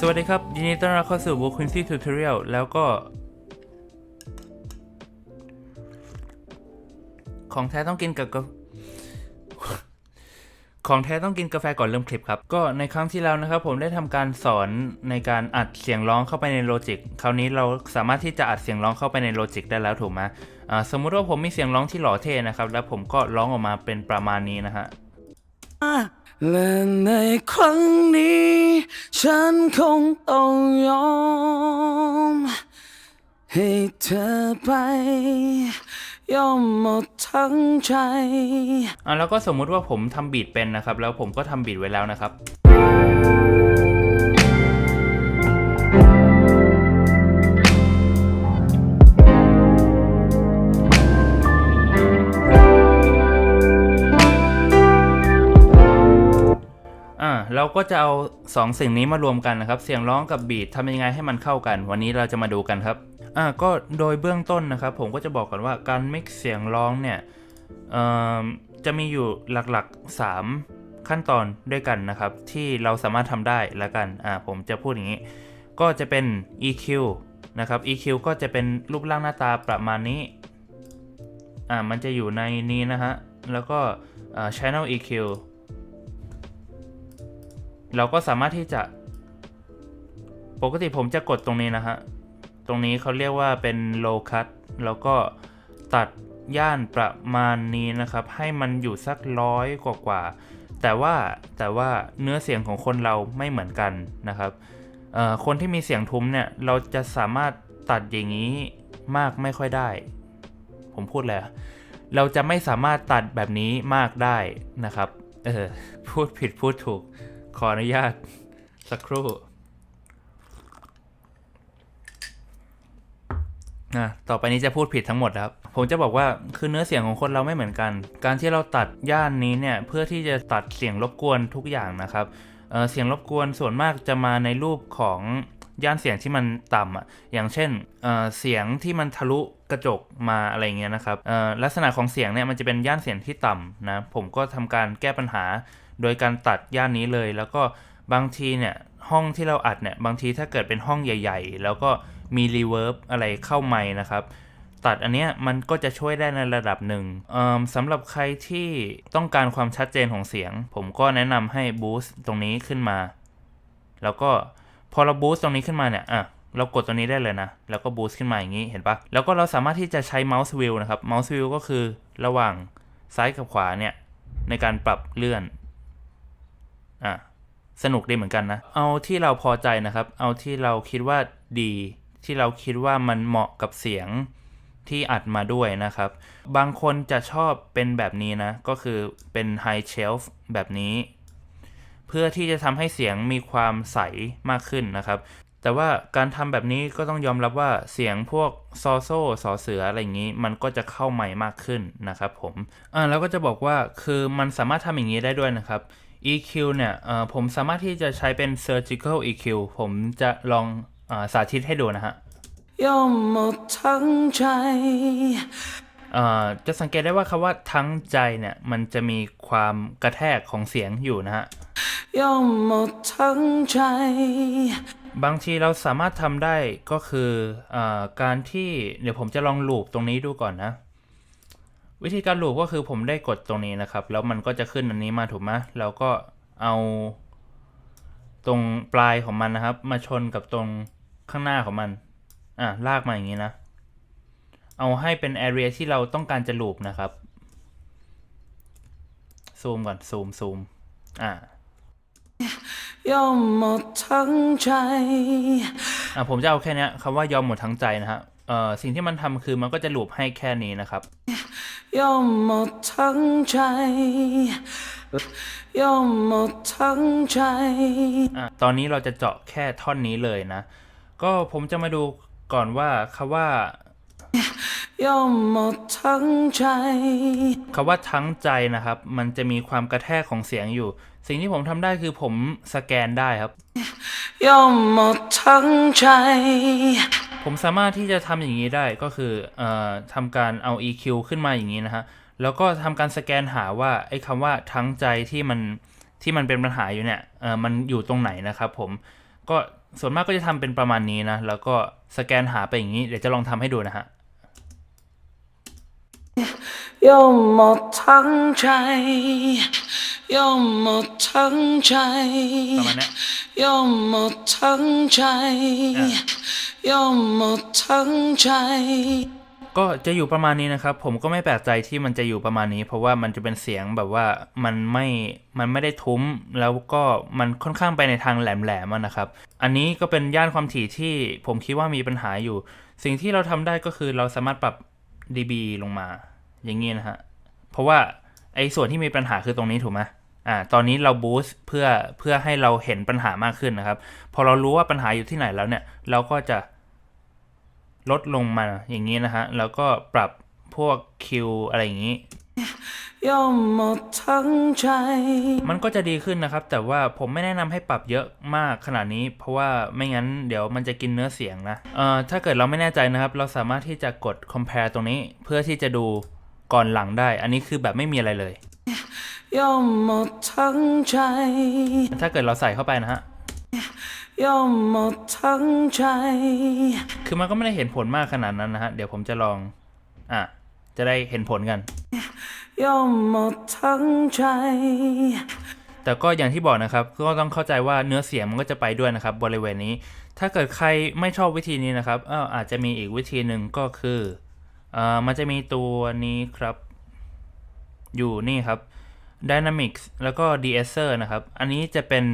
สวัสดีครับ ยินดีต้อนรับเข้าสู่ w o r k Quincy Tutorial แล้วก็ ของแท้ต้องกินกับกาของแท้ต้องกินกาแฟก่อนเริ่มคลิปครับ ก็ในครั้งที่แล้วนะครับ ผมได้ทำการสอนในการอัดเสียงร้องเข้าไปใน Logic คราวนี้เราสามารถที่จะอัดเสียงร้องเข้าไปใน Logic ได้แล้วถูกไหมสมมุติว่าผมมีเสียงร้องที่หล่อเท่นะครับ แล้วผมก็ร้องออกมาเป็นประมาณนี้นะฮะ และในครั้งนี้ ฉันคงต้องยอม ให้เธอไป ยอมหมดทั้งใจ อะแล้วก็สมมุติว่าผมทำบีดเป็นนะครับ แล้วผมก็ทำบีดไว้แล้วนะครับ ก็จะเอาสองสิ่งนี้มารวมกันนะครับ เสียงร้องกับบีททำยังไงให้มันเข้ากัน วันนี้เราจะมาดูกันครับ อ่าก็โดยเบื้องต้นนะครับ ผมก็จะบอกก่อนว่าการ mix เสียงร้องเนี่ยเออจะมีอยู่หลักๆ 3 ขั้นตอนด้วยกันนะครับ ที่เราสามารถทำได้ละกัน อ่าผมจะพูดอย่างนี้ ก็จะเป็น EQ นะครับ EQ ก็จะเป็นรูปร่างหน้าตาประมาณนี้ อ่ามันจะอยู่ในนี้นะฮะ แล้วก็อ่า channel EQ เราก็สามารถที่จะ ปกติผมจะกดตรงนี้นะฮะ ตรงนี้เขาเรียกว่าเป็น low cut แล้วก็ตัดย่านประมาณนี้นะครับ ให้มันอยู่สักร้อยกว่ากว่า แต่ว่าแต่ว่าเนื้อเสียงของคนเราไม่เหมือนกันนะครับคนที่มีเสียงทุ้มเนี่ย เราจะสามารถตัดอย่างนี้มากไม่ค่อยได้ ผมพูดเลยอะเราจะไม่สามารถตัดแบบนี้มากได้นะครับ เออ พูดผิดพูดถูก ขออนุญาต สักครู่นะต่อไปนี้จะพูดผิดทั้งหมดครับ ผมจะบอกว่าคือเนื้อเสียงของคนเราไม่เหมือนกัน การที่เราตัดย่านนี้เนี่ยเพื่อที่จะตัดเสียงรบกวนทุกอย่างนะครับเเสียงรบกวนส่วนมากจะมาในรูปของย่านเสียงที่มันต่ำอะ อย่างเช่นเเสียงที่มันทะลุกระจกมาอะไรเงี้ยนะครับลักษณะของเสียงเนี่ยมันจะเป็นย่านเสียงที่ต่ำนะ ผมก็ทำการแก้ปัญหา โดยการตัดย่านนี้เลย แล้วก็บางทีเนี่ยห้องที่เราอัดเนี่ยบางทีถ้าเกิดเป็นห้องใหญ่ ๆ แล้วก็มีรีเวิร์บอะไรเข้าไมค์นะครับตัดอันเนี้ยมันก็จะช่วยได้ในระดับหนึ่งสำหรับใครที่ต้องการความชัดเจนของเสียง ผมก็แนะนำให้บูสต์ตรงนี้ขึ้นมา แล้วก็พอเราบูสต์ตรงนี้ขึ้นมาเนี่ยอะเรากดตัวนี้ได้เลยนะ แล้วก็บูสต์ขึ้นมาอย่างนี้เห็นปะแล้วก็เราสามารถที่จะใช้เมาส์วิวนะครับเมาส์วิวก็คือระหว่างซ้ายกับขวาเนี่ยในการปรับเลื่อน อะสนุกดีเหมือนกันนะ เอาที่เราพอใจนะครับ เอาที่เราคิดว่าดี ที่เราคิดว่ามันเหมาะกับเสียงที่อัดมาด้วยนะครับ บางคนจะชอบเป็นแบบนี้นะ ก็คือเป็น high shelf แบบนี้ เพื่อที่จะทำให้เสียงมีความใสมากขึ้นนะครับ แต่ว่าการทำแบบนี้ก็ต้องยอมรับว่าเสียงพวกซอโซ่สอเสืออะไรอย่างนี้ มันก็จะเข้าใหม่มากขึ้นนะครับผม อ่าแล้วก็จะบอกว่าคือมันสามารถทำอย่างนี้ได้ด้วยนะครับ EQ เนี่ยเอ่อผมสามารถที่จะใช้เป็น surgical EQ ผมจะลองอาสาธิตให้ดูนะฮะยอมหมดทั้งใจเอ่อจะสังเกตได้ว่าคำว่าทั้งใจเนี่ย มันจะมีความกระแทกของเสียงอยู่นะฮะยอมหมดทั้งใจ บางทีเราสามารถทำได้ก็คืออาการที่เดี๋ยวผมจะลองลูปตรงนี้ดูก่อนนะ วิธีการลูปก็คือผมได้กดตรงนี้นะครับ แล้วมันก็จะขึ้นอันนี้มาถูกไหมแล้วก็เอา ตรงปลายของมันนะครับ มาชนกับตรงข้างหน้าของมัน อะลากมาอย่างนี้นะ เอาให้เป็น area ที่เราต้องการจะลูปนะครับ ซูมก่อน ซูมซูมอ่ายอมหมดทั้งใจ อะผมจะเอาแค่เนี้ยคำว่ายอมหมดทั้งใจนะฮะ เอ่อสิ่งที่มันทำคือมันก็จะลูปให้แค่นี้นะครับ ยอมหมดทั้งใจ ยอมหมดทั้งใจอะตอนนี้เราจะเจาะแค่ท่อนนี้เลยนะ ก็ผมจะมาดูก่อนว่าคำว่า ยอมหมดทั้งใจ คำว่าทั้งใจนะครับ มันจะมีความกระแทกของเสียงอยู่ สิ่งที่ผมทำได้คือผมสแกนได้ครับ ยอมหมดทั้งใจ ผมสามารถที่จะทำอย่างนี้ได้ก็คือเอ่อทำการเอา EQ ขึ้นมาอย่างนี้นะฮะ แล้วก็ทำการสแกนหาว่าไอ้คำว่าทั้งใจที่มันที่มันเป็นปัญหาอยู่เนี่ยเออมันอยู่ตรงไหนนะครับผม ก็ส่วนมากก็จะทำเป็นประมาณนี้นะ แล้วก็สแกนหาไปอย่างนี้ เดี๋ยวจะลองทำให้ดูนะฮะยอมหมดทั้งใจ ยอมหมดทั้งใจ ประมาณเนี้ยยอมหมดทั้งใจ อะยอมหมดทั้งใจ ก็จะอยู่ประมาณนี้นะครับ ผมก็ไม่แปลกใจที่มันจะอยู่ประมาณนี้ เพราะว่ามันจะเป็นเสียงแบบว่ามันไม่มันไม่ได้ทุ้ม แล้วก็มันค่อนข้างไปในทางแหลมๆอะนะครับ อันนี้ก็เป็นย่านความถี่ที่ผมคิดว่ามีปัญหาอยู่ สิ่งที่เราทำได้ก็คือเราสามารถปรับ dB ลงมา อย่างนี้นะฮะเพราะว่า ไอ้ส่วนที่มีปัญหาคือตรงนี้ถูกไหมอ่าตอนนี้เราบูสต์เพื่อเพื่อให้เราเห็นปัญหามากขึ้นนะครับ พอเรารู้ว่าปัญหาอยู่ที่ไหนแล้วเนี่ย เราก็จะลดลงมาอย่างนี้นะฮะ แล้วก็ปรับพวกคิวอะไรอย่างนี้ยอมหมดทั้งใจ มันก็จะดีขึ้นนะครับ แต่ว่าผมไม่แนะนำให้ปรับเยอะมากขนาดนี้ เพราะว่าไม่งั้นเดี๋ยวมันจะกินเนื้อเสียงนะ เอ่อถ้าเกิดเราไม่แน่ใจนะครับ เราสามารถที่จะกด compare ตรงนี้เพื่อที่จะดู ก่อนหลังได้ อันนี้คือแบบไม่มีอะไรเลยยอมหมดทั้งใจ ถ้าเกิดเราใส่เข้าไปนะฮะยอมหมดทั้งใจ คือมันก็ไม่ได้เห็นผลมากขนาดนั้นนะฮะ เดี๋ยวผมจะลอง อะ จะได้เห็นผลกันยอมหมดทั้งใจ แต่ก็อย่างที่บอกนะครับ ก็ต้องเข้าใจว่าเนื้อเสียงมันก็จะไปด้วยนะครับ บริเวณนี้ ถ้าเกิดใครไม่ชอบวิธีนี้นะครับ เอออาจจะมีอีกวิธีหนึ่งก็คือ เอ่อมันจะมีตัวนี้ครับ อยู่นี่ครับ Dynamics แล้วก็ De-esser นะครับ อันนี้จะเป็น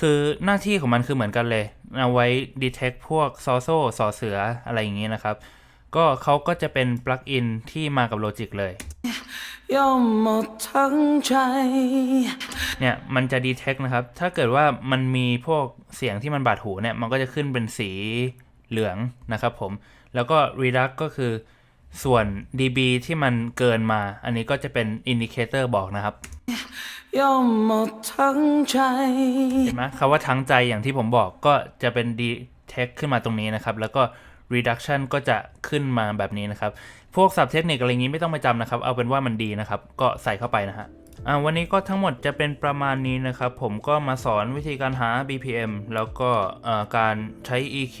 คือหน้าที่ของมันคือเหมือนกันเลย เอาไว้ detect พวกซอโซ่สอเสืออะไรอย่างนี้นะครับ ก็เขาก็จะเป็นปลั๊กอินที่มากับ Logic เลยยอมหมดทั้งใจ เนี่ย มันจะ detect นะครับ ถ้าเกิดว่ามันมีพวกเสียงที่มันบาดหูเนี่ย มันก็จะขึ้นเป็นสีเหลืองนะครับผม แล้วก็ reduct ก็คือ ส่วน dB ที่มันเกินมา อันนี้ก็จะเป็น indicator บอกนะครับยอมหมดทั้งใจ เห็นไหมคำว่าทั้งใจอย่างที่ผมบอกก็จะเป็น detect ขึ้นมาตรงนี้นะครับ แล้วก็ reduction ก็จะขึ้นมาแบบนี้นะครับ พวกศัพท์เทคนิคอะไรอย่างนี้ไม่ต้องไปจำนะครับ เอาเป็นว่ามันดีนะครับ ก็ใส่เข้าไปนะฮะอ่าวันนี้ก็ทั้งหมดจะเป็นประมาณนี้นะครับ ผมก็มาสอนวิธีการหา BPM แล้วก็เอ่อการใช้ EQ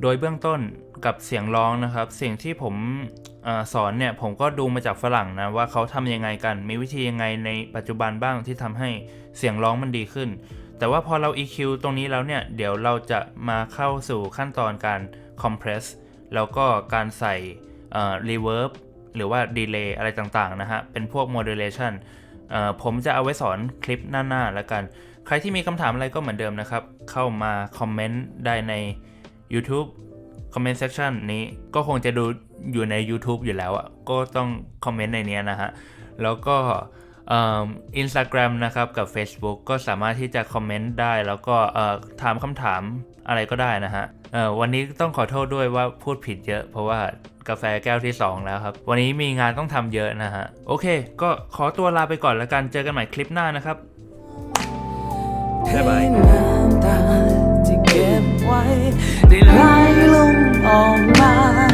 โดยเบื้องต้นกับเสียงร้องนะครับ สิ่งที่ผมอสอนเนี่ยผมก็ดูมาจากฝรั่งนะว่าเขาทำยังไงกัน มีวิธียังไงในปัจจุบันบ้างที่ทำให้เสียงร้องมันดีขึ้น แต่ว่าพอเรา EQ ตรงนี้แล้วเนี่ย เดี๋ยวเราจะมาเข้าสู่ขั้นตอนการ compress แล้วก็การใส่ reverb หรือว่า delay อะไรต่างๆนะฮะ เป็นพวก modulation ผมจะเอาไว้สอนคลิปหน้าๆแล้วกัน ใครที่มีคำถามอะไรก็เหมือนเดิมนะครับ เข้ามาคอมเมนต์ได้ใน YouTube comment section นี้ก็คงจะดูอยู่ใน YouTube อยู่แล้วอะ่ะก็ต้องคอมเมนต์ในนี้นะฮะ แล้วก็อินสตาแกรมนะครับ กับ Facebook ก็สามารถที่จะคอมเมนต์ได้ แล้วก็ถามคำถามอะไรก็ได้นะฮะวันนี้ต้องขอโทษด้วยว่าพูดผิดเยอะ เพราะว่ากาแฟแก้วที่ 2 แล้วครับ วันนี้มีงานต้องทำเยอะนะฮะ โอเค ก็ขอตัวลาไปก่อนแล้วกัน เจอกันใหม่คลิปหน้านะครับบ๊ายบาย ไว้ ได้ไหลลงออกมา